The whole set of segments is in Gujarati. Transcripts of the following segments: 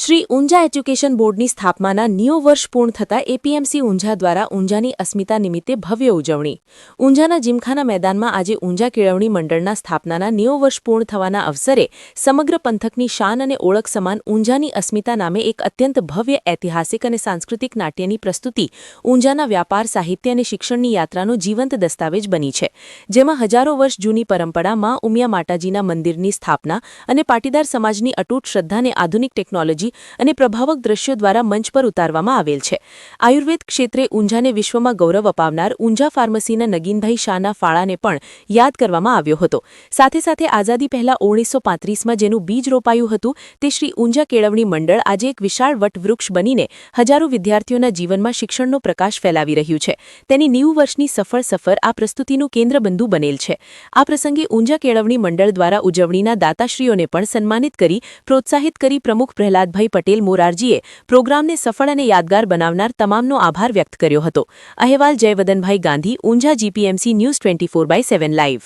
Shri Unjha education બોર્ડની સ્થાપનાના નિયો વર્ષ પૂર્ણ થતાં એપીએમસી ઊંઝા દ્વારા ઊંઝાની અસ્મિતા નિમિત્તે ભવ્ય ઉજવણી. ઊંઝાના જીમખાના મેદાનમાં આજે ઊંઝા કેળવણી મંડળના સ્થાપનાના નિયો વર્ષ પૂર્ણ થવાના અવસરે સમગ્ર પંથકની શાન અને ઓળખ સમાન ઊંઝાની અસ્મિતા નામે એક અત્યંત ભવ્ય ઐતિહાસિક અને સાંસ્કૃતિક નાટ્યની પ્રસ્તુતિ ઊંઝાના વ્યાપાર, સાહિત્ય અને શિક્ષણની યાત્રાનો જીવંત દસ્તાવેજ બની છે. જેમાં હજારો વર્ષ જૂની પરંપરા માં ઉમિયા માતાજીના મંદિરની સ્થાપના અને પાટીદાર સમાજની અતૂટ શ્રદ્ધાને આધુનિક ટેકનોલોજી અને પ્રભાવક દ્રશ્યો દ્વારા મંચ પર ઉતારવામાં આવેલ છે. આયુર્વેદ ક્ષેત્રે ઊંઝાને વિશ્વમાં ગૌરવ અપાવનાર ઊંઝા ફાર્મસીના નગીનભાઈ શાહના ફાળાને પણ યાદ કરવામાં આવ્યો હતો. સાથે સાથે આઝાદી પહેલા ઓગણીસો પાંત્રીસમાં જેનું બીજ રોપાયું હતું, તે શ્રી ઊંઝા કેળવણી મંડળ આજે એક વિશાળ વટવૃક્ષ બનીને હજારો વિદ્યાર્થીઓના જીવનમાં શિક્ષણનો પ્રકાશ ફેલાવી રહ્યું છે. તેની નેવું વર્ષની સફળ સફર આ પ્રસ્તુતિનું કેન્દ્રબિંદુ બનેલ છે. આ પ્રસંગે ઊંઝા કેળવણી મંડળ દ્વારા ઉજવણીના દાતાશ્રીઓને પણ સન્માનિત કરી, પ્રોત્સાહિત કરી પ્રમુખ પ્રહલાદભાઈ પટેલ મોરારજીએ પ્રોગ્રામને સફળ અને યાદગાર બનાવનાર તમામનો આભાર વ્યક્ત કર્યો હતો. અહેવાલ જયવદનભાઈ Gandhi, Unjha GPMC news twenty four by seven live.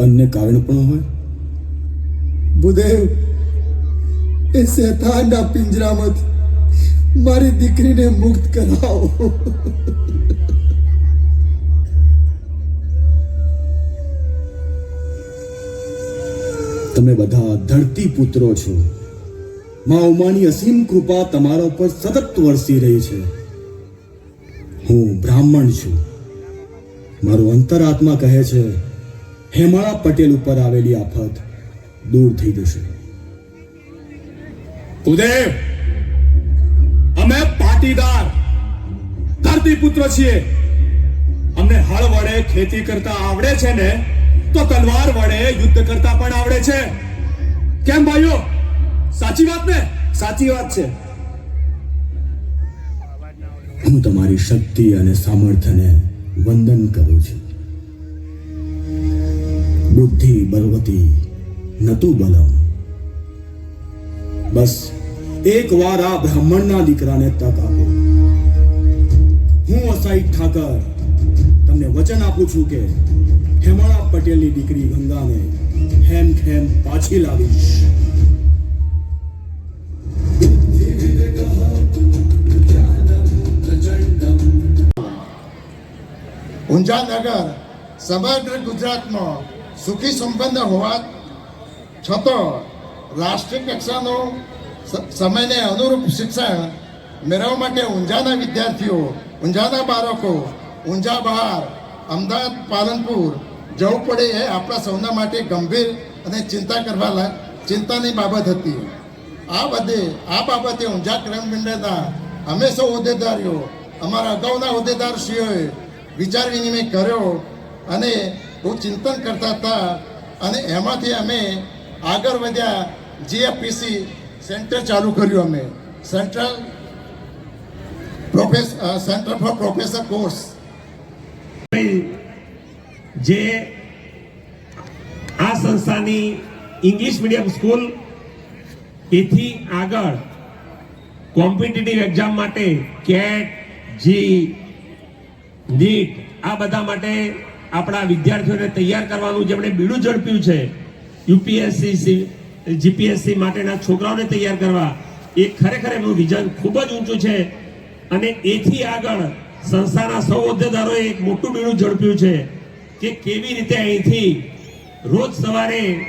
અન્ય કારણ પણ હોય? બુદેવ એ શેતાનના પિંજરામાંથી મારી દીકરીને મુક્ત કરાવો. તમે બધા ધરતી પુત્રો છો. મા ઉમાની અસીમ કૃપા તમારા ઉપર સતત વરસી રહી છે. હું બ્રાહ્મણ છું. મારું અંતરાત્મા કહે છે, હેમાળા પટેલ ઉપર આવેલી આફત દૂર થઈ જશે. ઉદેવ અમે પાટીદાર, ધરતી પુત્ર છીએ. અમને હળ વડે ખેતી કરતા આવડે છે ને, તો તલવાર વડે યુદ્ધ કરતા પણ આવડે છે. કેમ ભાઈઓ? સાચી વાત ને? સાચી વાત છે. હું તમારી શક્તિ અને સામર્થ્યને વંદન કરું છું. બુદ્ધિ બલવતી નતુ બલમ. બસ એક વાર આ બ્રાહ્મણના દીકરાને તક આપો. હું અસાઈ ઠાકર. તમને વચન આપું છું કે હેમાળા પટેલની દીકરી ગંગાને હેમ ખેમ પાછી લાવીશ. ઊંઝા નગર સમગ્ર ગુજરાતમાં સુખી સંપન્ન હોવા છતાં રાષ્ટ્રીય કક્ષાનો સમયને અનુરૂપ શિક્ષણ મેળવવા માટે ઊંઝાના વિદ્યાર્થીઓ, ઊંઝાના બાળકો, ઊંઝા બહાર, અમદાવાદ, પાલનપુર જવું પડે એ આપણા સૌના માટે ગંભીર અને ચિંતા કરવા ચિંતાની બાબત હતી. આ બધે, આ બાબતે ઊંઝા ક્રમ મંડળના અમે સૌ હોદ્દેદારીઓ, અમારા અગાઉના હોદ્દેદારશ્રીઓએ વિચાર વિનિમય કર્યો અને બહુ ચિંતન કરતા હતા. અને એમાંથી અમે આગળ વધ્યા. જીએફપીસી સેન્ટર ચાલુ કર્યું અમે. Central profess center for professor course. જે આ સંસ્થાની ઇંગ્લિશ મીડિયમ સ્કૂલ એથી આગળ કોમ્પિટિટિવ એક્ઝામ માટે કેટ, જી નીટ આ બધા માટે આપણા વિદ્યાર્થીઓને તૈયાર કરવાનું જેમણે બીડું ઝડપ્યું છે, યુપીએસસી જીપીએસસી માટેના છોકરાઓને તૈયાર કરવા, એ ખરેખર એમનું વિઝન ખૂબ જ ઊંચું છે. અને એથી આગળ સંસ્થાના સૌ હોદ્દેદારોએ એક મોટું બીડું ઝડપ્યું છે કે કેવી રીતે અહીંથી રોજ સવારે